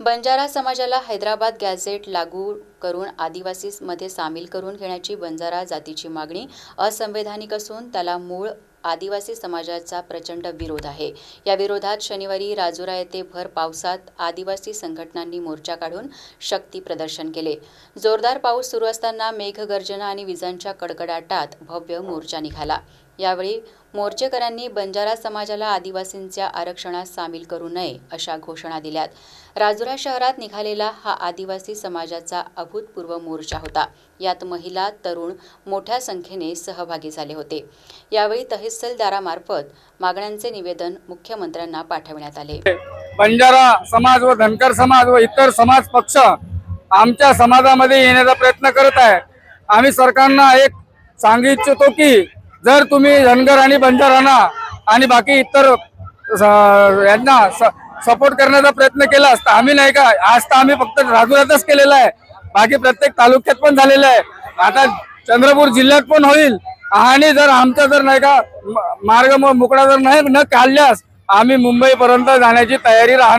बंजारा समाजाला हैदराबाद गॅझेट लागू करून आदिवासीमध्ये सामील करून घेण्याची बंजारा जातीची मागणी असंवैधानिक असून त्याला मूळ आदिवासी समाजाचा प्रचंड विरोध आहे. या विरोधात शनिवारी राजुरा येथे भर पावसात आदिवासी संघटनांनी मोर्चा काढून शक्ती प्रदर्शन केले. जोरदार पाऊस सुरू असताना मेघगर्जना आणि विजांच्या कडकडाटात भव्य मोर्चा निघाला. यावेळी मोर्चेकऱ्यांनी बंजारा समाजाला आदिवासींच्या आरक्षणात सामील करू नये अशा घोषणा दिल्यात. राजुरा शहरात निघालेला हा आदिवासी समाजाचा अभूतपूर्व मोर्चा होता. यात महिला तरुण मोठ्या संख्येने सहभागी झाले होते. यावेळी तहसीलदारामार्फत मागण्यांचे निवेदन मुख्यमंत्र्यांना पाठवण्यात आले. बंजारा समाज व धनकर समाज व इतर समाज पक्ष आमच्या समाजामध्ये येण्याचा प्रयत्न करत आहे आम्ही सरकारना एक सांगू इच्छितो की जर तुम्ही धनगर आणि बंजारांना आणि बाकी इतर स- यांना सपोर्ट करण्याचा प्रयत्न केला असता आम्ही नाही का आज तर आम्ही फक्त राजुरातच केलेला आहे. बाकी प्रत्येक तालुक्यात पण झालेलं आहे. आता चंद्रपूर जिल्ह्यात पण होईल. आणि जर आमचा जर नाही का मार्ग मोकळा जर नाही न काढल्यास आम्ही मुंबईपर्यंत जाण्याची तयारी राहणार.